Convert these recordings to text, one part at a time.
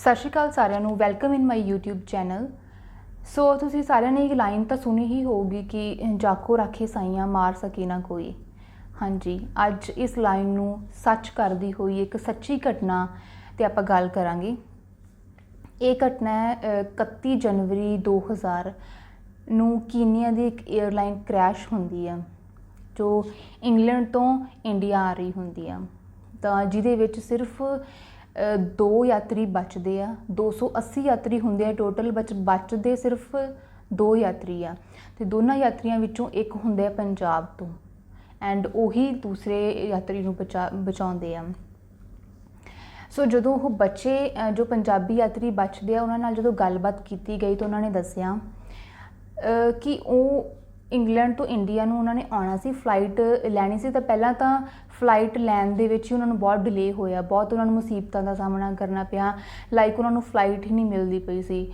ਸਤਿ ਸ਼੍ਰੀ ਅਕਾਲ ਸਾਰਿਆਂ ਨੂੰ welcome in my YouTube channel so ਤੁਸੀਂ ਸਾਰਿਆਂ ਨੇ ਇੱਕ ਲਾਈਨ ਤਾਂ ਸੁਣੀ ਹੀ ਹੋਊਗੀ ਕਿ ਜਾਕੋ ਰਾਖੇ ਸਾਈਆਂ ਮਾਰ ਸਕੇ ਨਾ ਕੋਈ। ਹਾਂਜੀ ਅੱਜ ਇਸ ਲਾਈਨ ਨੂੰ ਸੱਚ ਕਰਦੀ ਹੋਈ ਇੱਕ ਸੱਚੀ ਘਟਨਾ ਤੇ ਆਪਾਂ ਗੱਲ ਕਰਾਂਗੇ। ਇਹ ਘਟਨਾ ਹੈ ਅ, 31 ਜਨਵਰੀ 2000 ਨੂੰ ਕੀਨੀਆ ਦੀ ਇੱਕ 에ਅਰਲਾਈਨ ਕ੍ਰੈਸ਼ ਹੁੰਦੀ ਹੈ ਜੋ ਇੰਗਲੈਂਡ ਤੋਂ ਇੰਡੀਆ ਆ ਰਹੀ ਹੁੰਦੀ ਆ। ਤਾਂ ਜਿਹਦੇ ਵਿੱਚ ਸਿਰਫ ਦੋ ਯਾਤਰੀ ਬਚਦੇ ਆ 280 ਯਾਤਰੀ ਹੁੰਦੇ ਆ ਟੋਟਲ ਬਚ ਬਚਦੇ ਸਿਰਫ ਦੋ ਯਾਤਰੀ ਆ। ਤੇ ਦੋਨਾਂ ਯਾਤਰੀਆਂ ਵਿੱਚੋਂ ਇੱਕ ਹੁੰਦੇ ਆ ਪੰਜਾਬ ਤੋਂ ਐਂਡ ਉਹੀ ਦੂਸਰੇ ਯਾਤਰੀ ਨੂੰ ਬਚਾ, ਬਚਾਉਂਦੇ ਆ। ਸੋ ਜਦੋਂ ਉਹ ਬੱਚੇ ਜੋ ਪੰਜਾਬੀ ਯਾਤਰੀ ਬਚਦੇ ਆ, ਉਹਨਾਂ ਨਾਲ ਜਦੋਂ ਗੱਲਬਾਤ ਕੀਤੀ ਗਈ ਤਾਂ ਉਹਨਾਂ ਨੇ ਦੱਸਿਆ ਕਿ ਉਹ ਇੰਗਲੈਂਡ ਤੋਂ ਇੰਡੀਆ ਨੂੰ ਉਹਨਾਂ ਨੇ ਆਉਣਾ ਸੀ ਫਲਾਈਟ ਲੈਣੀ ਸੀ, ਤਾਂ ਪਹਿਲਾਂ ਤਾਂ ਫਲਾਈਟ ਲੈਣ ਦੇ ਵਿੱਚ ਹੀ ਉਹਨਾਂ ਨੂੰ ਬਹੁਤ ਡਿਲੇ ਹੋਇਆ, ਬਹੁਤ ਉਹਨਾਂ ਨੂੰ ਮੁਸੀਬਤਾਂ ਦਾ ਸਾਹਮਣਾ ਕਰਨਾ ਪਿਆ ਲਾਈਕ ਉਹਨਾਂ ਨੂੰ ਫਲਾਈਟ ਹੀ ਨਹੀਂ ਮਿਲਦੀ ਪਈ ਸੀ।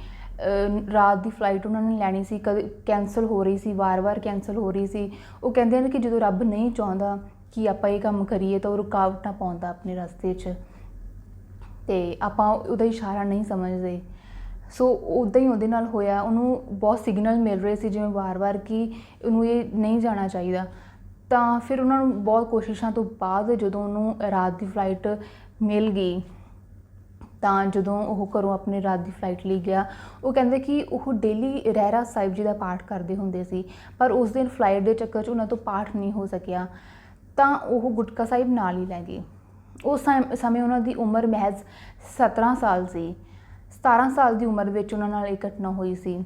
ਰਾਤ ਦੀ ਫਲਾਈਟ ਉਹਨਾਂ ਨੇ ਲੈਣੀ ਸੀ, ਕਦੇ ਕੈਨਸਲ ਹੋ ਰਹੀ ਸੀ, ਵਾਰ-ਵਾਰ ਕੈਨਸਲ ਹੋ ਰਹੀ ਸੀ। ਉਹ ਕਹਿੰਦੇ ਨੇ ਕਿ ਜਦੋਂ ਰੱਬ ਨਹੀਂ ਚਾਹੁੰਦਾ ਕਿ ਆਪਾਂ ਇਹ ਕੰਮ ਕਰੀਏ, ਤਾਂ ਉਹ ਰੁਕਾਵਟਾਂ ਪਾਉਂਦਾ ਆਪਣੇ ਰਸਤੇ 'ਚ। ਤੇ ਆਪਾਂ ਉਹਦਾ ਇਸ਼ਾਰਾ ਨਹੀਂ ਸਮਝਦੇ। ਸੋ ਉਦਾਂ ਹੀ ਉਹਦੇ ਨਾਲ ਹੋਇਆ, ਉਹਨੂੰ ਬਹੁਤ ਸਿਗਨਲ ਮਿਲ ਰਹੇ ਸੀ ਜਿਵੇਂ ਵਾਰ-ਵਾਰ ਕਿ ਉਹਨੂੰ ਇਹ ਨਹੀਂ ਜਾਣਾ ਚਾਹੀਦਾ। ਤਾਂ ਫਿਰ ਉਹਨਾਂ ਨੂੰ ਬਹੁਤ ਕੋਸ਼ਿਸ਼ਾਂ ਤੋਂ ਬਾਅਦ ਜਦੋਂ ਉਹਨੂੰ ਰਾਤ ਦੀ ਫਲਾਈਟ ਮਿਲ ਗਈ, ਤਾਂ ਜਦੋਂ ਉਹ ਘਰੋਂ ਆਪਣੇ ਰਾਤ ਦੀ ਫਲਾਈਟ ਲਈ ਗਿਆ, ਉਹ ਕਹਿੰਦੇ ਕਿ ਉਹ ਡੇਲੀ ਰਹਿਰਾ ਸਾਹਿਬ ਜੀ ਦਾ ਪਾਠ ਕਰਦੇ ਹੁੰਦੇ ਸੀ, ਪਰ ਉਸ ਦਿਨ ਫਲਾਈਟ ਦੇ ਚੱਕਰ 'ਚ ਉਹਨਾਂ ਤੋਂ ਪਾਠ ਨਹੀਂ ਹੋ ਸਕਿਆ। ਤਾਂ ਉਹ ਗੁਟਕਾ ਸਾਹਿਬ ਨਾਲ ਹੀ ਲੈ ਗਏ। ਉਸ ਸਮੇਂ ਉਹਨਾਂ ਦੀ ਉਮਰ ਮਹਿਜ਼ 17 ਸਾਲ ਸੀ। 17 ਸਾਲ ਦੀ ਉਮਰ ਵਿੱਚ ਉਹਨਾਂ ਨਾਲ ਇਹ ਘਟਨਾ ਹੋਈ ਸੀ।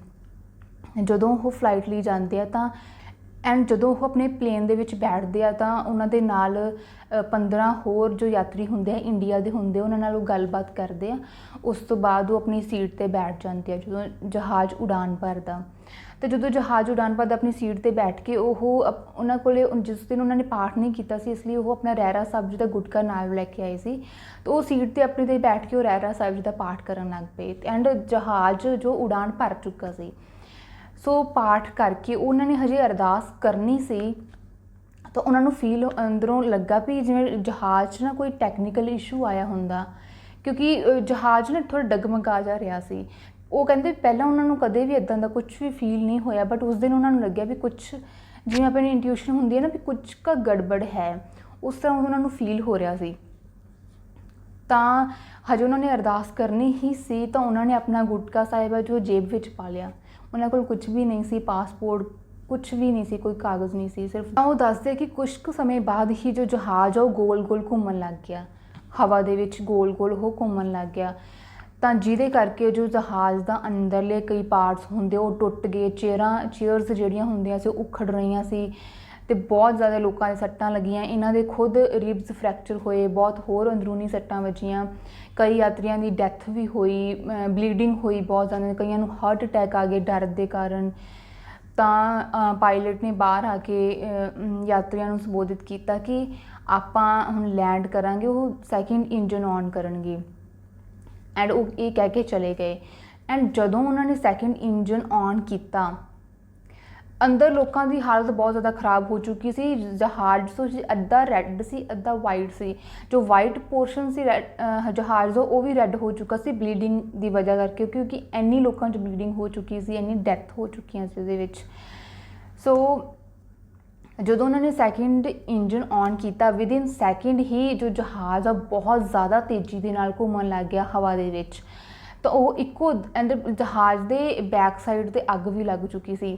ਜਦੋਂ ਉਹ ਫਲਾਈਟ ਲਈ ਜਾਂਦੇ ਆ ਤਾਂ ਐਂਡ ਜਦੋਂ ਉਹ ਆਪਣੇ ਪਲੇਨ ਦੇ ਵਿੱਚ ਬੈਠਦੇ ਆ ਤਾਂ ਉਹਨਾਂ ਦੇ ਨਾਲ ਅ, 15 ਹੋਰ ਜੋ ਯਾਤਰੀ ਹੁੰਦੇ ਆ ਇੰਡੀਆ ਦੇ ਹੁੰਦੇ ਉਹਨਾਂ ਨਾਲ ਉਹ ਗੱਲਬਾਤ ਕਰਦੇ ਆ। ਉਸ ਤੋਂ ਬਾਅਦ ਉਹ ਆਪਣੀ ਸੀਟ ਤੇ ਬੈਠ ਜਾਂਦੇ ਆ ਜਦੋਂ ਜਹਾਜ਼ ਉਡਾਨ ਭਰਦਾ। ਤੇ ਜਦੋਂ ਜਹਾਜ਼ ਉਡਾਨ ਭਰਦਾ ਆਪਣੀ ਸੀਟ ਤੇ ਬੈਠ ਕੇ ਉਹ ਅਪ- ਉਹਨਾਂ ਕੋਲੇ ਜਿਸ ਦਿਨ ਉਹਨਾਂ ਨੇ ਪਾਠ ਨਹੀਂ ਕੀਤਾ ਸੀ, ਇਸ ਲਈ ਉਹ ਆਪਣਾ ਰਹਿਰਾ ਸਾਹਿਬ ਜੀ ਦਾ ਗੁਟਕਾ ਨਾਲ ਲੈ ਕੇ ਆਏ ਸੀ। ਤੇ ਉਹ ਸੀਟ ਤੇ ਆਪਣੀ ਤੇ ਬੈਠ ਕੇ ਉਹ ਰਹਿਰਾ ਸਾਹਿਬ ਜੀ ਦਾ ਪਾਠ ਕਰਨ ਲੱਗ ਪਏ ਐਂਡ ਜਹਾਜ਼ ਜੋ ਉਡਾਨ ਭਰ ਚੁੱਕਾ ਸੀ। ਸੋ ਪਾਠ ਕਰਕੇ ਉਹਨਾਂ ਨੇ ਹਜੇ ਅਰਦਾਸ ਕਰਨੀ ਸੀ, ਤਾਂ ਉਹਨਾਂ ਨੂੰ ਫੀਲ ਅੰਦਰੋਂ ਲੱਗਾ ਵੀ ਜਿਵੇਂ ਜਹਾਜ਼ 'ਚ ਨਾ ਕੋਈ ਟੈਕਨੀਕਲ ਇਸ਼ੂ ਆਇਆ ਹੁੰਦਾ, ਕਿਉਂਕਿ ਜਹਾਜ਼ ਨਾ ਥੋੜਾ ਡਗਮਗਾ ਜਾ ਰਿਹਾ ਸੀ। ਉਹ ਕਹਿੰਦੇ ਪਹਿਲਾਂ ਉਹਨਾਂ ਨੂੰ ਕਦੇ ਵੀ ਇਦਾਂ ਦਾ ਕੁਝ ਵੀ ਫੀਲ ਨਹੀਂ ਹੋਇਆ ਬਟ ਉਸ ਦਿਨ ਉਹਨਾਂ ਨੂੰ ਲੱਗਿਆ ਵੀ ਕੁਝ ਜਿਵੇਂ ਆਪਣੀ ਇੰਟੂਇਸ਼ਨ ਹੁੰਦੀ ਹੈ ਨਾ ਵੀ ਕੁਝ ਕਾ ਗੜਬੜ ਹੈ, ਉਸ ਤਰ੍ਹਾਂ ਉਹਨਾਂ ਨੂੰ ਫੀਲ ਹੋ ਰਿਹਾ ਸੀ। ਤਾਂ ਹਜੇ ਉਹਨਾਂ ਨੇ ਅਰਦਾਸ ਕਰਨੀ ਹੀ ਸੀ, ਤਾਂ ਉਹਨਾਂ ਨੇ ਆਪਣਾ ਗੁਟਕਾ ਸਾਹਿਬ ਹੈ ਜੋ ਜੇਬ ਵਿੱਚ ਪਾ ਲਿਆ। ਉਹਨਾਂ ਕੋਲ ਕੁਝ ਵੀ ਨਹੀਂ ਸੀ ਪਾਸਪੋਰਟ ਕੁਝ ਵੀ ਨਹੀਂ ਸੀ, ਕੋਈ ਕਾਗਜ਼ ਨਹੀਂ ਸੀ, ਸਿਰਫ ਤਾਂ ਉਹ ਦੱਸਦੇ ਕਿ ਕੁਝ ਕੁ ਸਮੇਂ ਬਾਅਦ ਹੀ ਜੋ ਜਹਾਜ਼ ਆ, ਉਹ ਗੋਲ-ਗੋਲ ਘੁੰਮਣ ਲੱਗ ਗਿਆ। ਹਵਾ ਦੇ ਵਿੱਚ ਗੋਲ-ਗੋਲ ਉਹ ਘੁੰਮਣ ਲੱਗ ਗਿਆ। ਤਾਂ ਜਿਹਦੇ ਕਰਕੇ ਜੋ ਜਹਾਜ਼ ਦਾ ਅੰਦਰਲੇ ਕਈ ਪਾਰਟਸ ਹੁੰਦੇ ਉਹ ਟੁੱਟ ਗਏ ਚੇਅਰਾਂ ਚੇਅਰਸ ਜਿਹੜੀਆਂ ਹੁੰਦੀਆਂ ਸੀ, ਉਹ ਉਖੜ ਰਹੀਆਂ ਸੀ ਤੇ ਬਹੁਤ ਜ਼ਿਆਦਾ ਲੋਕਾਂ ਦੇ ਸੱਟਾਂ ਲੱਗੀਆਂ। ਇਹਨਾਂ ਦੇ ਖੁਦ ਰਿਬਸ ਫ੍ਰੈਕਚਰ ਹੋਏ, ਬਹੁਤ ਹੋਰ ਅੰਦਰੂਨੀ ਸੱਟਾਂ ਵੱਜੀਆਂ। ਕਈ ਯਾਤਰੀਆਂ ਦੀ ਡੈਥ ਵੀ ਹੋਈ ਬਲੀਡਿੰਗ ਹੋਈ ਬਹੁਤ ਜ਼ਿਆਦਾ, ਕਈਆਂ ਨੂੰ ਹਾਰਟ ਅਟੈਕ ਆ ਗਏ ਡਰ ਦੇ ਕਾਰਨ। ਤਾਂ ਪਾਇਲਟ ਨੇ ਬਾਹਰ ਆ ਕੇ ਯਾਤਰੀਆਂ ਨੂੰ ਸੰਬੋਧਿਤ ਕੀਤਾ ਕਿ ਆਪਾਂ ਹੁਣ ਲੈਂਡ ਕਰਾਂਗੇ, ਉਹ ਸੈਕਿੰਡ ਇੰਜਨ ਔਨ ਕਰਨਗੇ। ਐਂਡ ਉਹ ਇਹ ਕਹਿ ਕੇ ਚਲੇ ਗਏ। ਐਂਡ ਜਦੋਂ ਉਹਨਾਂ ਨੇ ਸੈਕਿੰਡ ਇੰਜਨ ਔਨ ਕੀਤਾ ਅੰਦਰ ਲੋਕਾਂ ਦੀ ਹਾਲਤ ਬਹੁਤ ਜ਼ਿਆਦਾ ਖਰਾਬ ਹੋ ਚੁੱਕੀ ਸੀ। ਜਹਾਜ਼ ਤੋਂ ਅੱਧਾ ਰੈੱਡ ਸੀ ਅੱਧਾ ਵਾਈਟ ਸੀ। ਜੋ ਵਾਈਟ ਪੋਰਸ਼ਨ ਸੀ red, ਜਹਾਜ਼ ਦਾ ਉਹ ਵੀ ਰੈੱਡ ਹੋ ਚੁੱਕਾ ਸੀ ਬਲੀਡਿੰਗ ਦੀ ਵਜ੍ਹਾ ਕਰਕੇ ਕਿਉਂਕਿ ਇੰਨੀ ਲੋਕਾਂ 'ਚ ਬਲੀਡਿੰਗ ਹੋ ਚੁੱਕੀ ਸੀ ਇੰਨੀ ਡੈਥ ਹੋ ਚੁੱਕੀਆਂ ਸੀ ਉਹਦੇ ਵਿੱਚ। ਸੋ ਜਦੋਂ ਉਹਨਾਂ ਨੇ ਸੈਕਿੰਡ ਇੰਜਨ ਔਨ ਕੀਤਾ ਵਿਦ ਇਨ ਸੈਕਿੰਡ ਹੀ ਜੋ ਜਹਾਜ਼ ਆ, ਬਹੁਤ ਜ਼ਿਆਦਾ ਤੇਜ਼ੀ ਦੇ ਨਾਲ ਘੁੰਮਣ ਲੱਗ ਗਿਆ ਹਵਾ ਦੇ ਵਿੱਚ। ਤਾਂ ਉਹ ਇੱਕੋ ਐਂਡ ਜਹਾਜ਼ ਦੇ ਬੈਕ ਸਾਈਡ ਤੇ ਅੱਗ ਵੀ ਲੱਗ ਚੁੱਕੀ ਸੀ।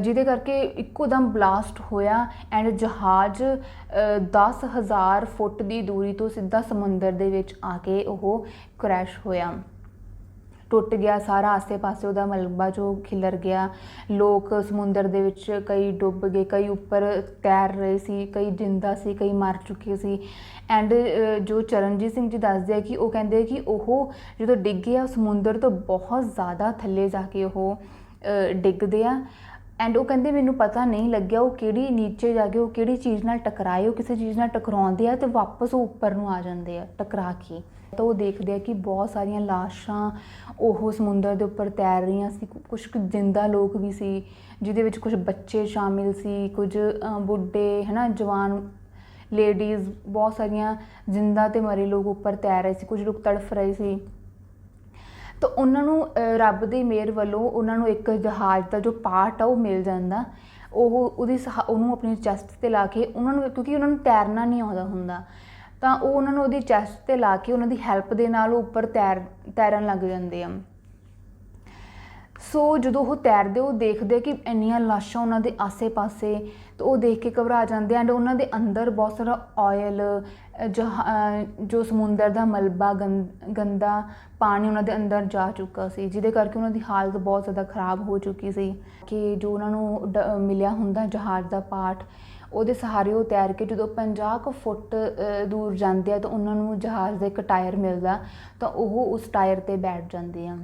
ਜਿਹਦੇ ਕਰਕੇ ਇੱਕੋ ਦਮ ਬਲਾਸਟ ਹੋਇਆ ਐਂਡ ਜਹਾਜ਼, ਅਹ 10000 ਫੁੱਟ ਦੀ ਦੂਰੀ ਤੋਂ ਸਿੱਧਾ ਸਮੁੰਦਰ ਦੇ ਵਿੱਚ ਆ ਕੇ ਉਹ ਕ੍ਰੈਸ਼ ਹੋਇਆ। ਟੁੱਟ ਗਿਆ, ਸਾਰਾ ਆਸੇ-ਪਾਸੇ ਉਹਦਾ ਮਲਬਾ ਜੋ ਖਿਲਰ ਗਿਆ। ਲੋਕ ਸਮੁੰਦਰ ਦੇ ਵਿੱਚ ਕਈ ਡੁੱਬ ਗਏ, ਕਈ ਉੱਪਰ ਤੈਰ ਰਹੇ ਸੀ, ਕਈ ਜਿੰਦਾ ਸੀ, ਕਈ ਮਰ ਚੁੱਕੇ ਸੀ। ਐਂਡ ਜੋ ਚਰਨਜੀਤ ਸਿੰਘ ਜੀ ਦੱਸਦੇ ਆ ਕਿ ਉਹ ਕਹਿੰਦੇ ਕਿ ਉਹ ਜਦੋਂ ਡਿੱਗੇ ਆ ਸਮੁੰਦਰ ਤੋਂ ਬਹੁਤ ਜ਼ਿਆਦਾ ਥੱਲੇ ਜਾ ਕੇ ਉਹ ਡਿੱਗਦੇ ਆ। ਐਂਡ ਉਹ ਕਹਿੰਦੇ ਮੈਨੂੰ ਪਤਾ ਨਹੀਂ ਲੱਗਿਆ ਉਹ ਕਿਹੜੀ ਨੀਚੇ ਜਾ ਕੇ ਉਹ ਕਿਹੜੀ ਚੀਜ਼ ਨਾਲ ਟਕਰਾਏ ਉਹ ਕਿਸੇ ਚੀਜ਼ ਨਾਲ ਟਕਰਾਉਂਦੇ ਆ ਤੇ ਵਾਪਸ ਉਹ ਉੱਪਰ ਨੂੰ ਆ ਜਾਂਦੇ ਆ ਟਕਰਾ ਕੇ। ਤਾਂ ਉਹ ਦੇਖਦੇ ਆ ਕਿ ਬਹੁਤ ਸਾਰੀਆਂ ਲਾਸ਼ਾਂ ਉਹ ਸਮੁੰਦਰ ਦੇ ਉੱਪਰ ਤੈਰ ਰਹੀਆਂ ਸੀ ਕੁਝ ਕੁ ਜਿੰਦਾ ਲੋਕ ਵੀ ਸੀ ਜਿਹਦੇ ਵਿੱਚ ਕੁਝ ਬੱਚੇ ਸ਼ਾਮਿਲ ਸੀ ਕੁਝ ਅ, ਬੁੱਢੇ ਹਨਾ ਜਵਾਨ ਲੇਡੀਜ਼ ਬਹੁਤ ਸਾਰੀਆਂ ਜਿੰਦਾ ਤੇ ਮਰੇ ਲੋਕ ਉੱਪਰ ਤੈਰ ਰਹੇ ਸੀ ਕੁਝ ਲੋਕ ਤੜਫ ਰਹੇ ਸੀ। ਤਾਂ ਉਹਨਾਂ ਨੂੰ ਰੱਬ ਦੀ ਮਿਹਰ ਵੱਲੋਂ ਉਹਨਾਂ ਨੂੰ ਇੱਕ ਜਹਾਜ਼ ਦਾ ਜੋ ਪਾਰਟ ਆ ਉਹ ਮਿਲ ਜਾਂਦਾ। ਉਹ ਉਹਦੀ ਸਹਾ- ਉਹਨੂੰ ਆਪਣੀ ਚੈਸਟ ਤੇ ਲਾ ਕੇ ਉਹਨਾਂ ਨੂੰ, ਕਿਉਂਕਿ ਉਹਨਾਂ ਨੂੰ ਤੈਰਨਾ ਨਹੀਂ ਆਉਂਦਾ ਹੁੰਦਾ। ਤਾਂ ਉਹ ਉਹਨਾਂ ਨੂੰ ਉਹਦੀ ਚੈਸਟ ਤੇ ਲਾ ਕੇ ਉਹਨਾਂ ਦੀ ਹੈਲਪ ਦੇ ਨਾਲ ਉਹ ਉੱਪਰ ਤੈਰ, ਤੈਰਨ ਲੱਗ ਜਾਂਦੇ ਆ। ਸੋ ਜਦੋਂ ਉਹ ਤੈਰਦੇ, ਉਹ ਦੇਖਦੇ ਕਿ ਇੰਨੀਆਂ ਲਾਸ਼ਾਂ ਉਹਨਾਂ ਦੇ ਆਸੇ-ਪਾਸੇ, ਤਾਂ ਉਹ ਦੇਖ ਕੇ ਘਬਰਾ ਜਾਂਦੇ ਐਂਡ ਉਹਨਾਂ ਦੇ ਅੰਦਰ ਬਹੁਤ ਸਾਰਾ ਆਇਲ ਜੋ ਸਮੁੰਦਰ ਦਾ ਮਲਬਾ, ਗੰ- ਗੰਦਾ ਪਾਣੀ ਉਹਨਾਂ ਦੇ ਅੰਦਰ ਜਾ ਚੁੱਕਾ ਸੀ, ਜਿਹਦੇ ਕਰਕੇ ਉਹਨਾਂ ਦੀ ਹਾਲਤ ਬਹੁਤ ਜ਼ਿਆਦਾ ਖਰਾਬ ਹੋ ਚੁੱਕੀ ਸੀ ਕਿ ਜੋ ਉਹਨਾਂ ਨੂੰ ਡ- ਮਿਲਿਆ ਹੁੰਦਾ ਜਹਾਜ਼ ਦਾ ਪਾਰਟ ਉਹਦੇ ਸਹਾਰੇ ਉਹ ਤੈਰ ਕੇ ਜਦੋਂ 50 ਕੁ ਫੁੱਟ ਦੂਰ ਜਾਂਦੇ ਆ ਤਾਂ ਉਹਨਾਂ ਨੂੰ ਜਹਾਜ਼ ਦਾ ਇੱਕ ਟਾਇਰ ਮਿਲਦਾ, ਤਾਂ ਉਹ ਉਸ ਟਾਇਰ ਤੇ ਬੈਠ ਜਾਂਦੇ ਆ।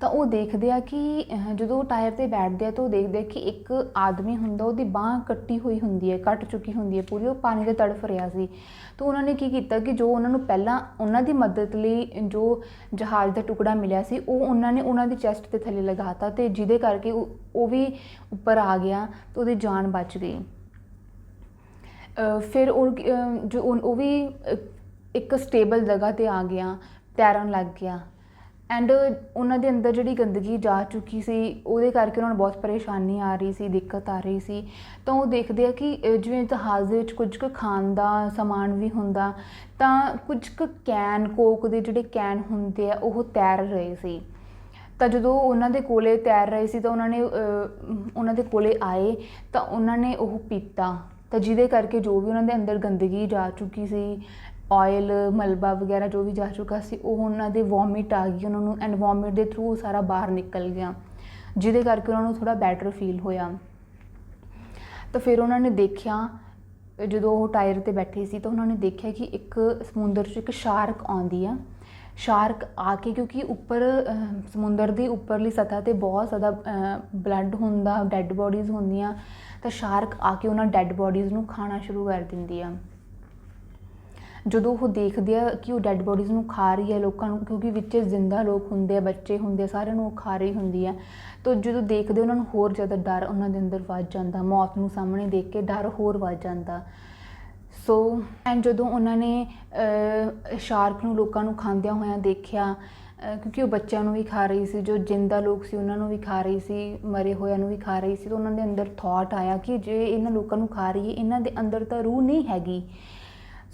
ਤਾਂ ਉਹ ਦੇਖਦੇ ਆ ਕਿ ਜਦੋਂ ਉਹ ਟਾਇਰ ਤੇ ਬੈਠਦੇ ਆ ਤਾਂ ਉਹ ਦੇਖਦੇ ਆ ਕਿ ਇੱਕ ਆਦਮੀ ਹੁੰਦਾ, ਉਹਦੀ ਬਾਹ ਕੱਟੀ ਹੋਈ ਹੁੰਦੀ ਹੈ, ਕੱਟ ਚੁੱਕੀ ਹੁੰਦੀ ਹੈ ਪੂਰੀ, ਉਹ ਪਾਣੀ ਦੇ ਤੜਫ ਰਿਹਾ ਸੀ। ਤਾਂ ਉਹਨਾਂ ਨੇ ਕੀ ਕੀਤਾ ਕਿ ਜੋ ਉਹਨਾਂ ਨੂੰ ਪਹਿਲਾਂ ਉਹਨਾਂ ਦੀ ਮਦਦ ਲਈ ਜੋ ਜਹਾਜ਼ ਦਾ ਟੁਕੜਾ ਮਿਲਿਆ ਸੀ, ਉਹ ਉਹਨਾਂ ਨੇ ਉਹਨਾਂ ਦੀ ਚੈਸਟ ਤੇ ਥੱਲੇ ਲਗਾਤਾ ਤੇ ਜਿਹਦੇ ਕਰਕੇ ਉਹ ਉਹ ਵੀ ਉੱਪਰ ਆ ਗਿਆ ਤੇ ਉਹਦੀ ਜਾਨ ਬਚ ਗਈ। ਫਿਰ ਉਹ ਜੋ ਉਹ ਵੀ ਇੱਕ ਸਟੇਬਲ ਜਗ੍ਹਾ ਤੇ ਆ ਗਿਆ, ਤੈਰਨ ਲੱਗ ਗਿਆ। ਐਂਡ ਉਹਨਾਂ ਦੇ ਅੰਦਰ ਜਿਹੜੀ ਗੰਦਗੀ ਜਾ ਚੁੱਕੀ ਸੀ, ਉਹਦੇ ਕਰਕੇ ਉਹਨਾਂ ਨੂੰ ਬਹੁਤ ਪਰੇਸ਼ਾਨੀ ਆ ਰਹੀ ਸੀ, ਦਿੱਕਤ ਆ ਰਹੀ ਸੀ। ਤਾਂ ਉਹ ਦੇਖਦੇ ਆ ਕਿ ਜਿਵੇਂ ਜਹਾਜ਼ ਦੇ ਵਿੱਚ ਕੁਝ ਕੁ ਖਾਣ ਦਾ ਸਮਾਨ ਵੀ ਹੁੰਦਾ, ਤਾਂ ਕੁਝ ਕੁ ਕੈਨ, ਕੋਕ ਦੇ ਜਿਹੜੇ ਕੈਨ ਹੁੰਦੇ ਆ, ਉਹ ਤੈਰ ਰਹੇ ਸੀ। ਤਾਂ ਜਦੋਂ ਉਹਨਾਂ ਦੇ ਕੋਲੇ ਤੈਰ ਰਹੇ ਸੀ, ਤਾਂ ਉਹਨਾਂ ਨੇ ਉਹਨਾਂ ਦੇ ਕੋਲੇ ਆਏ, ਤਾਂ ਉਹਨਾਂ ਨੇ ਉਹ ਪੀਤਾ। ਤਾਂ ਜਿਹਦੇ ਕਰਕੇ ਜੋ ਵੀ ਉਹਨਾਂ ਦੇ ਅੰਦਰ ਗੰਦਗੀ ਜਾ ਚੁੱਕੀ ਸੀ ਆਇਲ ਮਲਬਾ ਵਗੈਰਾ ਜੋ ਵੀ ਜਾ ਚੁੱਕਾ ਸੀ, ਉਹ ਉਹਨਾਂ ਦੇ ਵੋਮਿਟ ਆ ਗਈ, ਉਹਨਾਂ ਨੂੰ ਐਂਡ ਵੋਮਿਟ ਦੇ ਥਰੂ ਸਾਰਾ ਬਾਹਰ ਨਿਕਲ ਗਿਆ। ਜਿਹਦੇ ਕਰਕੇ ਉਹਨਾਂ ਨੂੰ ਥੋੜਾ ਬੈਟਰ ਫੀਲ ਹੋਇਆ। ਤਾਂ ਫਿਰ ਉਹਨਾਂ ਨੇ ਦੇਖਿਆ, ਜਦੋਂ ਉਹ ਟਾਇਰ ਤੇ ਬੈਠੇ ਸੀ, ਤਾਂ ਉਹਨਾਂ ਨੇ ਦੇਖਿਆ ਕਿ ਇੱਕ ਸਮੁੰਦਰ 'ਚ ਇੱਕ ਸ਼ਾਰਕ ਆਉਂਦੀ ਆ। ਸ਼ਾਰਕ ਆ ਕੇ ਕਿਉਂਕਿ ਉੱਪਰ ਸਮੁੰਦਰ ਦੀ ਉੱਪਰਲੀ ਸਤਹ ਤੇ ਬਹੁਤ ਜ਼ਿਆਦਾ ਬਲੱਡ ਹੁੰਦਾ ਡੈੱਡ ਬੋਡੀਜ਼ ਹੁੰਦੀਆਂ। ਤਾਂ ਸ਼ਾਰਕ ਆ ਕੇ ਉਹਨਾਂ ਡੈੱਡ ਬੋਡੀਜ਼ ਨੂੰ ਖਾਣਾ ਸ਼ੁਰੂ ਕਰ ਦਿੰਦੀ ਆ। ਜਦੋਂ ਉਹ ਦੇਖਦੇ ਆ ਕਿ ਉਹ ਡੈੱਡ ਬੋਡੀਜ਼ ਨੂੰ ਖਾ ਰਹੀ ਹੈ ਲੋਕਾਂ ਨੂੰ, ਕਿਉਂਕਿ ਵਿੱਚ ਜ਼ਿੰਦਾ ਲੋਕ ਹੁੰਦੇ ਆ, ਬੱਚੇ ਹੁੰਦੇ ਆ, ਸਾਰਿਆਂ ਨੂੰ ਉਹ ਖਾ ਰਹੀ ਹੁੰਦੀ ਹੈ ਤਾਂ ਜਦੋਂ ਦੇਖਦੇ ਉਹਨਾਂ ਨੂੰ ਹੋਰ ਜ਼ਿਆਦਾ ਡਰ ਉਹਨਾਂ ਦੇ ਅੰਦਰ ਵੱਧ ਜਾਂਦਾ, ਮੌਤ ਨੂੰ ਸਾਹਮਣੇ ਦੇਖ ਕੇ ਡਰ ਹੋਰ ਵੱਧ ਜਾਂਦਾ। ਸੋ ਐਂਡ ਜਦੋਂ ਉਹਨਾਂ ਨੇ ਸ਼ਾਰਕ ਨੂੰ ਲੋਕਾਂ ਨੂੰ ਖਾਂਦਿਆਂ ਹੋਇਆਂ ਦੇਖਿਆ ਕਿਉਂਕਿ ਉਹ ਬੱਚਿਆਂ ਨੂੰ ਵੀ ਖਾ ਰਹੀ ਸੀ, ਜੋ ਜਿੰਦਾ ਲੋਕ ਸੀ ਉਹਨਾਂ ਨੂੰ ਵੀ ਖਾ ਰਹੀ ਸੀ, ਮਰੇ ਹੋਇਆਂ ਨੂੰ ਵੀ ਖਾ ਰਹੀ ਸੀ, ਤਾਂ ਉਹਨਾਂ ਦੇ ਅੰਦਰ ਥਾਟ ਆਇਆ ਕਿ ਜੇ ਇਹਨਾਂ ਲੋਕਾਂ ਨੂੰ ਖਾ ਰਹੀ ਹੈ ਇਹਨਾਂ ਦੇ ਅੰਦਰ ਤਾਂ ਰੂਹ ਨਹੀਂ ਹੈਗੀ।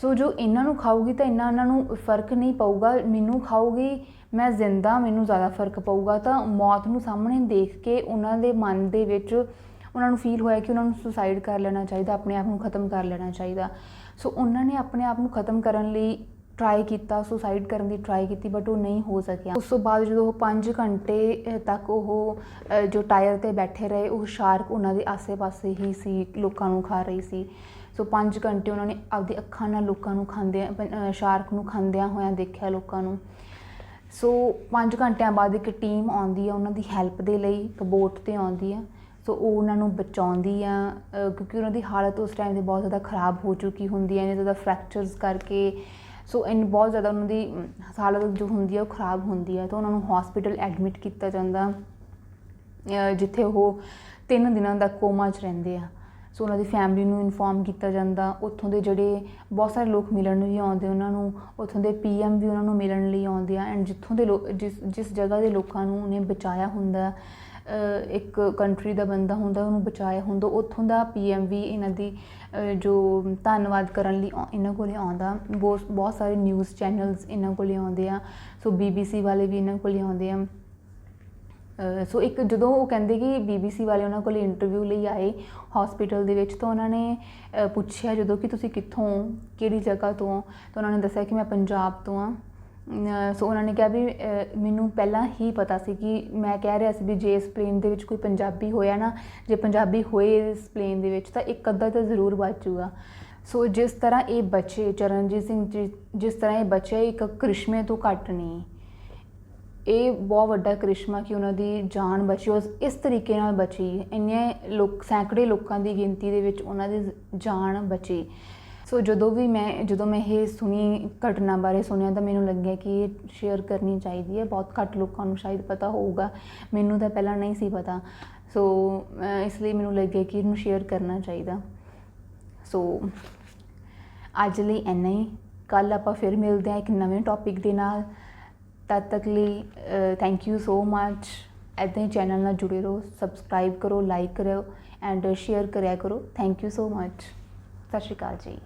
ਸੋ ਜੋ ਇਹਨਾਂ ਨੂੰ ਖਾਊਗੀ ਤਾਂ ਇੰਨਾ ਇਹਨਾਂ ਨੂੰ ਫ਼ਰਕ ਨਹੀਂ ਪਊਗਾ। ਮੈਨੂੰ ਖਾਊਗੀ, ਮੈਂ ਜ਼ਿੰਦਾ, ਮੈਨੂੰ ਜ਼ਿਆਦਾ ਫ਼ਰਕ ਪਊਗਾ। ਤਾਂ ਮੌਤ ਨੂੰ ਸਾਹਮਣੇ ਦੇਖ ਕੇ ਉਹਨਾਂ ਦੇ ਮਨ ਦੇ ਵਿੱਚ ਉਹਨਾਂ ਨੂੰ ਫੀਲ ਹੋਇਆ ਕਿ ਉਹਨਾਂ ਨੂੰ ਸੁਸਾਈਡ ਕਰ ਲੈਣਾ ਚਾਹੀਦਾ, ਆਪਣੇ ਆਪ ਨੂੰ ਖਤਮ ਕਰ ਲੈਣਾ ਚਾਹੀਦਾ। ਸੋ ਉਹਨਾਂ ਨੇ ਆਪਣੇ ਆਪ ਨੂੰ ਖਤਮ ਕਰਨ ਲਈ ਟਰਾਈ ਕੀਤਾ ਸੁਸਾਈਡ ਕਰਨ ਦੀ ਟਰਾਈ ਕੀਤੀ ਬਟ ਉਹ ਨਹੀਂ ਹੋ ਸਕਿਆ। ਉਸ ਤੋਂ ਬਾਅਦ ਜਦੋਂ ਉਹ 5 ਘੰਟੇ ਤੱਕ ਉਹ ਜੋ ਟਾਇਰ ਤੇ ਬੈਠੇ ਰਹੇ, ਉਹ ਸ਼ਾਰਕ ਉਹਨਾਂ ਦੇ ਆਸੇ-ਪਾਸੇ ਹੀ ਸੀ, ਲੋਕਾਂ ਨੂੰ ਖਾ ਰਹੀ ਸੀ। ਸੋ 5 ਘੰਟੇ ਉਹਨਾਂ ਨੇ ਆਪਦੀ ਅੱਖਾਂ ਨਾਲ ਲੋਕਾਂ ਨੂੰ ਖਾਂਦੇ ਸ਼ਾਰਕ ਨੂੰ ਖਾਂਦਿਆਂ ਹੋਇਆਂ ਦੇਖਿਆ ਲੋਕਾਂ ਨੂੰ। ਸੋ 5 ਘੰਟਿਆਂ ਬਾਅਦ ਇੱਕ ਟੀਮ ਆਉਂਦੀ ਆ ਉਹਨਾਂ ਦੀ ਹੈਲਪ ਦੇ ਲਈ ਕਬੋਟ ਤੇ ਆਉਂਦੀ ਆ। ਸੋ ਉਹ ਉਹਨਾਂ ਨੂੰ ਬਚਾਉਂਦੀ ਆ ਕਿਉਂਕਿ ਉਹਨਾਂ ਦੀ ਹਾਲਤ ਉਸ ਟਾਈਮ ਤੇ ਬਹੁਤ ਜ਼ਿਆਦਾ ਖਰਾਬ ਹੋ ਚੁੱਕੀ ਹੁੰਦੀ ਹੈ ਇਹਨੇ ਜ਼ਿਆਦਾ ਫ੍ਰੈਕਚਰਸ ਕਰਕੇ। ਸੋ ਇਨ ਬਹੁਤ ਜ਼ਿਆਦਾ ਉਹਨਾਂ ਦੀ ਹਾਲਤ ਜੋ ਹੁੰਦੀ ਆ ਉਹ ਖਰਾਬ ਹੁੰਦੀ ਆ। ਤਾਂ ਉਹਨਾਂ ਨੂੰ ਹਸਪੀਟਲ ਐਡਮਿਟ ਕੀਤਾ ਜਾਂਦਾ ਜਿੱਥੇ ਉਹ 3 ਦਿਨਾਂ ਦਾ ਕੋਮਾ 'ਚ ਰਹਿੰਦੇ ਆ। ਸੋ ਉਹਨਾਂ ਦੀ ਫੈਮਿਲੀ ਨੂੰ ਇਨਫੋਰਮ ਕੀਤਾ ਜਾਂਦਾ, ਉੱਥੋਂ ਦੇ ਜਿਹੜੇ ਬਹੁਤ ਸਾਰੇ ਲੋਕ ਮਿਲਣ ਵੀ ਆਉਂਦੇ ਉਹਨਾਂ ਨੂੰ, ਉੱਥੋਂ ਦੇ ਪੀਐਮ ਵੀ ਉਹਨਾਂ ਨੂੰ ਮਿਲਣ ਲਈ ਆਉਂਦੇ ਆ ਐਂਡ ਜਿੱਥੋਂ ਦੇ ਲੋਕ ਜਿਸ ਜਿਸ ਜਗ੍ਹਾ ਦੇ ਲੋਕਾਂ ਨੂੰ ਉਹਨੇ ਬਚਾਇਆ ਹੁੰਦਾ ਇੱਕ ਕੰਟਰੀ ਦਾ ਬੰਦਾ ਹੁੰਦਾ, ਉਹਨੂੰ ਬਚਾਇਆ ਹੁੰਦਾ, ਉੱਥੋਂ ਦਾ ਪੀਐਮ ਵੀ ਇਹਨਾਂ ਦੀ ਜੋ ਧੰਨਵਾਦ ਕਰਨ ਲਈ ਆਉ- ਇਹਨਾਂ ਕੋਲੇ ਆਉਂਦਾ, ਬਹੁਤ ਬਹੁਤ ਸਾਰੇ ਨਿਊਜ਼ ਚੈਨਲਸ ਇਹਨਾਂ ਕੋਲੇ ਆਉਂਦੇ ਆ, ਸੋ ਬੀਬੀਸੀ ਵਾਲੇ ਵੀ ਇਹਨਾਂ ਕੋਲੇ ਆਉਂਦੇ ਆ। ਸੋ ਇੱਕ ਜਦੋਂ ਉਹ ਕਹਿੰਦੇ ਕਿ BBC ਵਾਲੇ ਉਹਨਾਂ ਕੋਲ ਇੰਟਰਵਿਊ ਲਈ ਆਏ ਹਸਪੀਟਲ ਦੇ ਵਿੱਚ ਤਾਂ ਉਹਨਾਂ ਨੇ ਪੁੱਛਿਆ ਜਦੋਂ ਕਿ ਤੁਸੀਂ ਕਿੱਥੋਂ ਹੋ, ਕਿਹੜੀ ਜਗ੍ਹਾ ਤੋਂ ਹੋ ਤਾਂ ਉਹਨਾਂ ਨੇ ਦੱਸਿਆ ਕਿ ਮੈਂ ਪੰਜਾਬ ਤੋਂ ਆ ਸੋ ਉਹਨਾਂ ਨੇ ਕਿਹਾ ਵੀ ਮੈਨੂੰ ਪਹਿਲਾਂ ਹੀ ਪਤਾ ਸੀ ਕਿ ਮੈਂ ਕਹਿ ਰਿਹਾ ਸੀ ਵੀ ਜੇ ਇਸ ਪਲੇਨ ਦੇ ਵਿੱਚ ਕੋਈ ਪੰਜਾਬੀ ਹੋਇਆ ਨਾ ਜੇ ਪੰਜਾਬੀ ਹੋਏ ਇਸ ਪਲੇਨ ਦੇ ਵਿੱਚ ਤਾਂ ਇੱਕ ਅੱਧਾ ਤਾਂ ਜ਼ਰੂਰ ਬਚੂਗਾ ਸੋ ਜਿਸ ਤਰ੍ਹਾਂ ਇਹ ਬਚੇ ਚਰਨਜੀਤ ਸਿੰਘ ਜੀ ਜਿਸ ਤਰ੍ਹਾਂ ਇਹ ਬਚੇ ਇੱਕ ਕ੍ਰਿਸ਼ਮੇ ਤੋਂ ਘੱਟ ਨਹੀਂ। ਇਹ ਬਹੁਤ ਵੱਡਾ ਕ੍ਰਿਸ਼ਮਾ ਕਿ ਉਹਨਾਂ ਦੀ ਜਾਨ ਬਚੀ ਉਸ ਇਸ ਤਰੀਕੇ ਨਾਲ ਬਚੀ। ਇੰਨੇ ਲੋਕ, ਸੈਂਕੜੇ ਲੋਕਾਂ ਦੀ ਗਿਣਤੀ ਦੇ ਵਿੱਚ ਉਹਨਾਂ ਦੀ ਜਾਨ ਬਚੀ। ਸੋ ਜਦੋਂ ਵੀ ਮੈਂ, ਜਦੋਂ ਮੈਂ ਇਹ ਸੁਣੀ ਘਟਨਾ ਬਾਰੇ ਸੁਣਿਆ, ਤਾਂ ਮੈਨੂੰ ਲੱਗਿਆ ਕਿ ਇਹ ਸ਼ੇਅਰ ਕਰਨੀ ਚਾਹੀਦੀ ਹੈ। ਬਹੁਤ ਘੱਟ ਲੋਕਾਂ ਨੂੰ ਸ਼ਾਇਦ ਪਤਾ ਹੋਊਗਾ। ਮੈਨੂੰ ਤਾਂ ਪਹਿਲਾਂ ਨਹੀਂ ਸੀ ਪਤਾ। ਸੋ ਇਸ ਲਈ ਮੈਨੂੰ ਲੱਗਿਆ ਕਿ ਇਹਨੂੰ ਸ਼ੇਅਰ ਕਰਨਾ ਚਾਹੀਦਾ। ਸੋ, ਅੱਜ ਲਈ ਇੰਨਾ ਹੀ। ਕੱਲ ਆਪਾਂ ਫਿਰ ਮਿਲਦੇ ਹਾਂ ਇੱਕ ਨਵੇਂ ਟੌਪਿਕ ਦੇ ਨਾਲ। ਤਦ ਤੱਕ ਲਈ ਥੈਂਕ ਯੂ ਸੋ ਮੱਚ ਇੱਦਾਂ ਹੀ ਚੈਨਲ ਨਾਲ ਜੁੜੇ ਰਹੋ ਸਬਸਕ੍ਰਾਈਬ ਕਰੋ ਲਾਈਕ ਕਰਿਓ ਐਂਡ ਸ਼ੇਅਰ ਕਰਿਆ ਕਰੋ. ਥੈਂਕ ਯੂ ਸੋ ਮੱਚ ਸਤਿ ਸ਼੍ਰੀ ਅਕਾਲ ਜੀ।